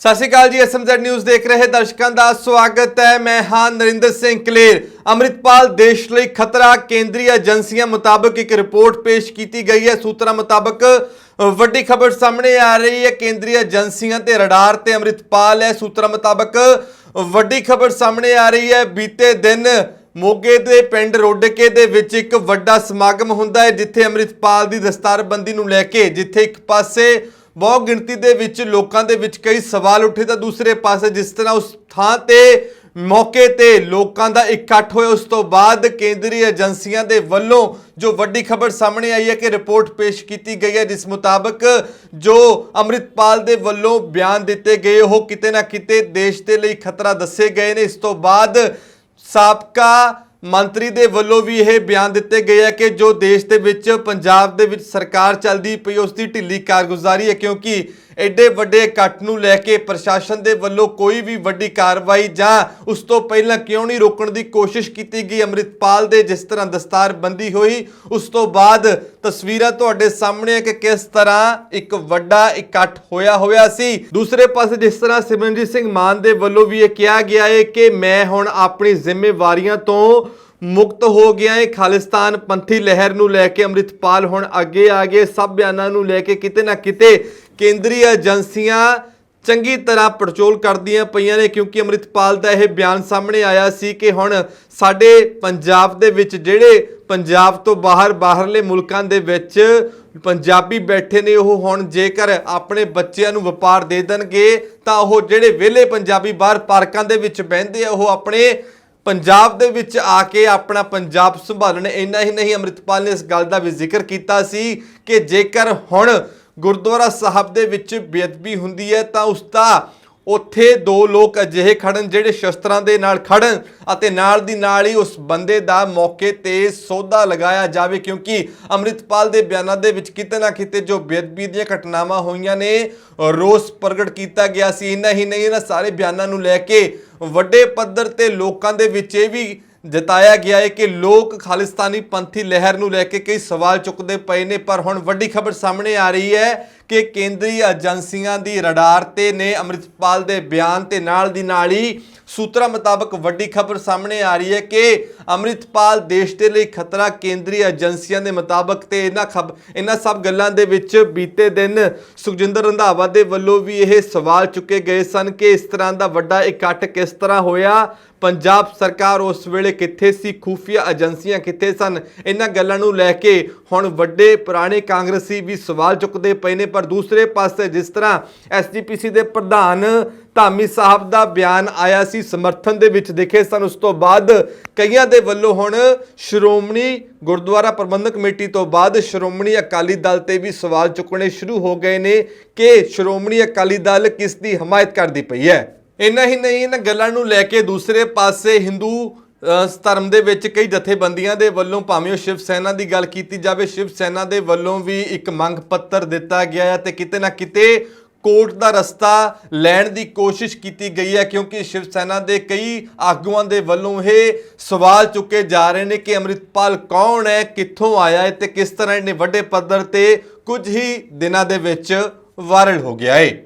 ਸਤਿ ਸ਼੍ਰੀ ਅਕਾਲ ਜੀ SMZ news ਦੇਖ ਰਹੇ ਦਰਸ਼ਕਾਂ ਦਾ ਸਵਾਗਤ ਹੈ। ਮੈਂ ਹਾਂ ਨਰਿੰਦਰ ਸਿੰਘ ਕਲੇਰ। ਅੰਮ੍ਰਿਤਪਾਲ ਦੇਸ਼ ਲਈ ਖਤਰਾ ਕੇਂਦਰੀ ਏਜੰਸੀਆਂ ਮੁਤਾਬਕ ਇੱਕ ਰਿਪੋਰਟ ਪੇਸ਼ ਕੀਤੀ ਗਈ ਹੈ। ਸੂਤਰਾਂ ਮੁਤਾਬਕ ਵੱਡੀ ਖਬਰ ਸਾਹਮਣੇ ਆ ਰਹੀ ਹੈ। ਕੇਂਦਰੀ ਏਜੰਸੀਆਂ ਤੇ ਰਡਾਰ ਤੇ ਅੰਮ੍ਰਿਤਪਾਲ ਹੈ। ਸੂਤਰਾਂ ਮੁਤਾਬਕ ਵੱਡੀ ਖਬਰ ਸਾਹਮਣੇ ਆ ਰਹੀ ਹੈ। ਬੀਤੇ ਦਿਨ ਮੋਗੇ ਦੇ ਪਿੰਡ ਰੋਡਕੇ ਦੇ ਵਿੱਚ ਇੱਕ ਵੱਡਾ ਸਮਾਗਮ ਹੁੰਦਾ ਹੈ, ਜਿੱਥੇ ਅੰਮ੍ਰਿਤਪਾਲ ਦੀ ਦਸਤਾਰਬੰਦੀ ਨੂੰ ਲੈ ਕੇ, ਜਿੱਥੇ ਇੱਕ ਪਾਸੇ ਬਹੁ ਗਿਣਤੀ ਦੇ ਵਿੱਚ ਲੋਕਾਂ ਦੇ ਵਿੱਚ ਕਈ ਸਵਾਲ ਉੱਠੇ ਤਾਂ ਦੂਸਰੇ ਪਾਸੇ ਜਿਸ ਤਰ੍ਹਾਂ ਉਸ ਥਾਂ ਤੇ ਮੌਕੇ ਤੇ ਲੋਕਾਂ ਦਾ ਇਕੱਠ ਹੋਇਆ, ਉਸ ਤੋਂ ਬਾਅਦ ਕੇਂਦਰੀ ਏਜੰਸੀਆਂ ਦੇ ਵੱਲੋਂ ਜੋ ਵੱਡੀ ਖਬਰ ਸਾਹਮਣੇ ਆਈ ਹੈ ਕਿ ਰਿਪੋਰਟ ਪੇਸ਼ ਕੀਤੀ ਗਈ ਹੈ, ਜਿਸ ਮੁਤਾਬਕ ਜੋ ਅੰਮ੍ਰਿਤਪਾਲ ਦੇ ਵੱਲੋਂ ਬਿਆਨ ਦਿੱਤੇ ਗਏ, ਉਹ ਕਿਤੇ ਨਾ ਕਿਤੇ ਦੇਸ਼ ਦੇ ਲਈ ਖਤਰਾ ਦੱਸੇ ਗਏ ਨੇ। ਇਸ ਤੋਂ ਬਾਅਦ ਸਾਬਕਾ ਮੰਤਰੀ ਦੇ ਵੱਲੋਂ ਵੀ ਇਹ ਬਿਆਨ ਦਿੱਤੇ ਗਏ ਹੈ ਕਿ ਜੋ ਦੇਸ਼ ਦੇ ਵਿੱਚ ਪੰਜਾਬ ਦੇ ਵਿੱਚ ਸਰਕਾਰ ਚੱਲਦੀ ਪਈ ਉਸ ਦੀ ਢਿੱਲੀ ਕਾਰਗੁਜ਼ਾਰੀ ਹੈ, ਕਿਉਂਕਿ ਐਡੇ ਵੱਡੇ ਇਕੱਠ ਨੂੰ ਲੈ ਕੇ ਪ੍ਰਸ਼ਾਸਨ ਦੇ ਵੱਲੋਂ ਕੋਈ ਵੀ ਵੱਡੀ ਕਾਰਵਾਈ ਜਾਂ ਉਸ ਤੋਂ ਪਹਿਲਾਂ ਕਿਉਂ ਨਹੀਂ ਰੋਕਣ ਦੀ ਕੋਸ਼ਿਸ਼ ਕੀਤੀ ਗਈ? ਅੰਮ੍ਰਿਤਪਾਲ ਦੇ ਜਿਸ ਤਰ੍ਹਾਂ ਦਸਤਾਰਬੰਦੀ ਹੋਈ, ਉਸ ਤੋਂ ਬਾਅਦ ਤਸਵੀਰਾਂ ਤੁਹਾਡੇ ਸਾਹਮਣੇ ਹੈ ਕਿ ਕਿਸ ਤਰ੍ਹਾਂ ਇੱਕ ਵੱਡਾ ਇਕੱਠ ਹੋਇਆ ਹੋਇਆ ਸੀ। ਦੂਸਰੇ ਪਾਸੇ ਜਿਸ ਤਰ੍ਹਾਂ ਸਿਮਰਨਜੀਤ ਸਿੰਘ ਮਾਨ ਦੇ ਵੱਲੋਂ ਵੀ ਇਹ ਕਿਹਾ ਗਿਆ ਹੈ ਕਿ ਮੈਂ ਹੁਣ ਆਪਣੀ ਜ਼ਿੰਮੇਵਾਰੀਆਂ ਤੋਂ ਮੁਕਤ ਹੋ ਗਿਆ ਹੈ। ਖਾਲਿਸਤਾਨ ਪੰਥੀ ਲਹਿਰ ਨੂੰ ਲੈ ਕੇ ਅੰਮ੍ਰਿਤਪਾਲ ਹੁਣ ਅੱਗੇ ਆ ਗਏ। ਸਭ ਬਿਆਨਾਂ ਨੂੰ ਲੈ ਕੇ ਕਿਤੇ ਨਾ ਕਿਤੇ ਕੇਂਦਰੀ ਏਜੰਸੀਆਂ ਚੰਗੀ ਤਰ੍ਹਾਂ ਪੜਚੋਲ ਕਰਦੀਆਂ ਪਈਆਂ ਨੇ, ਕਿਉਂਕਿ ਅੰਮ੍ਰਿਤਪਾਲ ਦਾ ਇਹ ਬਿਆਨ ਸਾਹਮਣੇ ਆਇਆ ਸੀ ਕਿ ਹੁਣ ਸਾਡੇ ਪੰਜਾਬ ਦੇ ਵਿੱਚ ਜਿਹੜੇ ਪੰਜਾਬ ਤੋਂ ਬਾਹਰ, ਬਾਹਰਲੇ ਮੁਲਕਾਂ ਦੇ ਵਿੱਚ ਪੰਜਾਬੀ ਬੈਠੇ ਨੇ, ਉਹ ਹੁਣ ਜੇਕਰ ਆਪਣੇ ਬੱਚਿਆਂ ਨੂੰ ਵਪਾਰ ਦੇ ਦੇਣਗੇ, ਤਾਂ ਉਹ ਜਿਹੜੇ ਵਿਹਲੇ ਪੰਜਾਬੀ ਬਾਹਰ ਪਾਰਕਾਂ ਦੇ ਵਿੱਚ ਬਹਿੰਦੇ ਆ, ਉਹ ਆਪਣੇ ਪੰਜਾਬ ਦੇ ਵਿੱਚ ਆ ਕੇ ਆਪਣਾ ਪੰਜਾਬ ਸੰਭਾਲਣ। ਇੰਨਾ ਹੀ ਨਹੀਂ, ਅੰਮ੍ਰਿਤਪਾਲ ਨੇ ਇਸ ਗੱਲ ਦਾ ਵੀ ਜ਼ਿਕਰ ਕੀਤਾ ਸੀ ਕਿ ਜੇਕਰ ਹੁਣ ਗੁਰਦੁਆਰਾ ਸਾਹਿਬ ਦੇ ਵਿੱਚ ਬੇਅਦਬੀ ਹੁੰਦੀ ਹੈ ਤਾਂ ਉਸ ਦਾ ਉੱਥੇ ਦੋ ਲੋਕ ਅਜਿਹੇ ਖੜਨ ਜਿਹੜੇ ਸ਼ਸਤਰਾਂ ਦੇ ਨਾਲ ਖੜਨ ਅਤੇ ਨਾਲ ਦੀ ਨਾਲ ਹੀ ਉਸ ਬੰਦੇ ਦਾ ਮੌਕੇ ਤੇ ਸੌਦਾ ਲਗਾਇਆ ਜਾਵੇ ਕਿਉਂਕਿ ਅੰਮ੍ਰਿਤਪਾਲ ਦੇ ਬਿਆਨਾਂ ਦੇ ਵਿੱਚ ਕਿਤੇ ਨਾ ਕਿਤੇ ਜੋ ਬੇਅਦਬੀ ਦੀਆਂ ਘਟਨਾਵਾਂ ਹੋਈਆਂ ਨੇ, ਰੋਸ ਪ੍ਰਗਟ ਕੀਤਾ ਗਿਆ ਸੀ। ਇਹਨਾਂ ਹੀ ਨਹੀਂ, ਇਹਨਾਂ ਸਾਰੇ ਬਿਆਨਾਂ ਨੂੰ ਲੈ ਕੇ ਵੱਡੇ ਪੱਧਰ ਤੇ ਲੋਕਾਂ ਦੇ ਵਿੱਚ ਇਹ ਵੀ ਜਤਾਇਆ ਗਿਆ ਹੈ ਕਿ ਲੋਕ ਖਾਲਿਸਤਾਨੀ ਪੰਥੀ ਲਹਿਰ ਨੂੰ ਲੈ ਕੇ ਕਈ ਸਵਾਲ ਚੁੱਕਦੇ ਪਏ ਨੇ, ਪਰ ਹੁਣ ਵੱਡੀ ਖਬਰ ਸਾਹਮਣੇ ਆ ਰਹੀ ਹੈ ਕਿ ਕੇਂਦਰੀ ਏਜੰਸੀਆਂ ਦੀ ਰਡਾਰ ਤੇ ਨੇ ਅੰਮ੍ਰਿਤਪਾਲ ਦੇ ਬਿਆਨ ਤੇ ਨਾਲ ਦੀ ਨਾਲ ਹੀ ਸੂਤਰਾਂ ਮੁਤਾਬਕ ਵੱਡੀ ਖਬਰ ਸਾਹਮਣੇ ਆ ਰਹੀ ਹੈ ਕਿ ਅੰਮ੍ਰਿਤਪਾਲ ਦੇਸ਼ ਦੇ ਲਈ ਖਤਰਾ ਕੇਂਦਰੀ ਏਜੰਸੀਆਂ ਦੇ ਮੁਤਾਬਕ ਤੇ ਇਹਨਾਂ ਖਬ, ਇਹਨਾਂ ਸਭ ਗੱਲਾਂ ਦੇ ਵਿੱਚ ਬੀਤੇ ਦਿਨ ਸੁਖਜਿੰਦਰ ਰੰਧਾਵਾ ਦੇ ਵੱਲੋਂ ਵੀ ਇਹ ਸਵਾਲ ਚੁੱਕੇ ਗਏ ਸਨ ਕਿ ਇਸ ਤਰ੍ਹਾਂ ਦਾ ਵੱਡਾ ਇਕੱਠ ਕਿਸ ਤਰ੍ਹਾਂ ਹੋਇਆ? ਪੰਜਾਬ ਸਰਕਾਰ ਉਸ ਵੇਲੇ ਕਿੱਥੇ ਸੀ? ਖੂਫੀਆ ਏਜੰਸੀਆਂ ਕਿੱਥੇ ਸਨ? ਇਹਨਾਂ ਗੱਲਾਂ ਨੂੰ ਲੈ ਕੇ ਹੁਣ ਵੱਡੇ ਪੁਰਾਣੇ ਕਾਂਗਰਸੀ ਵੀ ਸਵਾਲ ਚੁੱਕਦੇ ਪਏ ਨੇ ਪਰ ਦੂਸਰੇ ਪਾਸੇ ਜਿਸ ਤਰ੍ਹਾਂ ਐਸਜੀਪੀਸੀ ਦੇ ਪ੍ਰਧਾਨ ਧਾਮੀ ਸਾਹਿਬ ਦਾ ਬਿਆਨ ਆਇਆ ਸੀ, ਸਮਰਥਨ ਦੇ ਵਿੱਚ ਦੇਖੇ ਸਨ, ਉਸ ਤੋਂ ਬਾਅਦ ਕਈਆਂ ਦੇ ਵੱਲੋਂ ਹੁਣ ਸ਼੍ਰੋਮਣੀ ਗੁਰਦੁਆਰਾ ਪ੍ਰਬੰਧਕ ਕਮੇਟੀ ਤੋਂ ਬਾਅਦ ਸ਼੍ਰੋਮਣੀ ਅਕਾਲੀ ਦਲ ਤੇ ਵੀ ਸਵਾਲ ਚੁੱਕਣੇ ਸ਼ੁਰੂ ਹੋ ਗਏ ਨੇ ਕਿ ਸ਼੍ਰੋਮਣੀ ਅਕਾਲੀ ਦਲ ਕਿਸ ਦੀ ਹਮਾਇਤ ਕਰਦੀ ਪਈ ਹੈ। ਇੰਨਾ ਹੀ ਨਹੀਂ ਇਹਨਾਂ ਗੱਲਾਂ ਨੂੰ ਲੈ ਕੇ ਦੂਸਰੇ ਪਾਸੇ ਹਿੰਦੂ ਧਰਮ ਦੇ ਵਿੱਚ ਕਈ ਜਥੇਬੰਦੀਆਂ ਦੇ ਵੱਲੋਂ ਭਾਵੇਂ ਉਹ ਸ਼ਿਵ ਸੈਨਾ ਦੀ ਗੱਲ ਕੀਤੀ ਜਾਵੇ, ਸ਼ਿਵ ਸੈਨਾ ਦੇ ਵੱਲੋਂ ਵੀ ਇੱਕ ਮੰਗ ਪੱਤਰ ਦਿੱਤਾ ਗਿਆ ਹੈ ਤੇ ਕਿਤੇ ਨਾ ਕਿਤੇ ਕੋਰਟ ਦਾ ਰਸਤਾ ਲੈਣ ਦੀ ਕੋਸ਼ਿਸ਼ ਕੀਤੀ ਗਈ ਹੈ, ਕਿਉਂਕਿ ਸ਼ਿਵ ਸੈਨਾ ਦੇ ਕਈ ਆਗੂਆਂ ਦੇ ਵੱਲੋਂ ਇਹ ਸਵਾਲ ਚੁੱਕੇ ਜਾ ਰਹੇ ਨੇ ਕਿ ਅੰਮ੍ਰਿਤਪਾਲ ਕੌਣ ਹੈ, ਕਿੱਥੋਂ ਆਇਆ ਹੈ ਤੇ ਕਿਸ ਤਰ੍ਹਾਂ ਇਹਨੇ ਵੱਡੇ ਪੱਧਰ ਤੇ ਕੁਝ ਹੀ ਦਿਨਾਂ ਦੇ ਵਿੱਚ ਵਾਇਰਲ ਹੋ ਗਿਆ ਹੈ।